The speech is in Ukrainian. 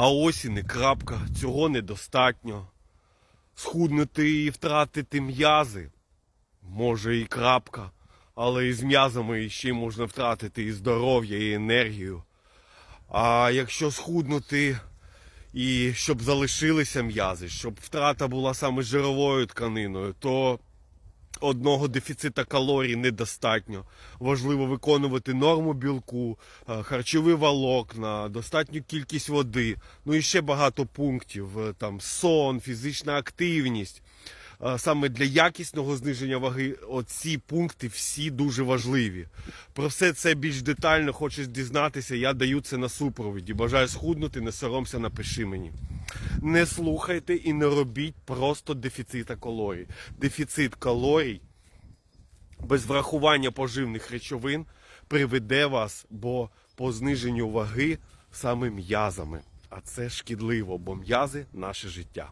А ось і крапка, цього недостатньо. Схуднути і втратити м'язи може і крапка, але і з м'язами ще можна втратити і здоров'я, і енергію. А якщо схуднути і щоб залишилися м'язи, щоб втрата була саме жировою тканиною, то одного дефіцита калорій недостатньо. Важливо виконувати норму білку, е, харчові волокна, достатню кількість води, ну і ще багато пунктів, е, там сон, фізична активність. Е, Саме для якісного зниження ваги оці пункти всі дуже важливі. Про все це більш детально хочеш дізнатися, я даю це на супровіді. Бажаю схуднути, не соромся, напиши мені. Не слухайте і не робіть просто дефіцита калорій. Дефіцит калорій без врахування поживних речовин приведе вас бо по зниженню ваги саме м'язами. А це шкідливо, бо м'язи наше життя.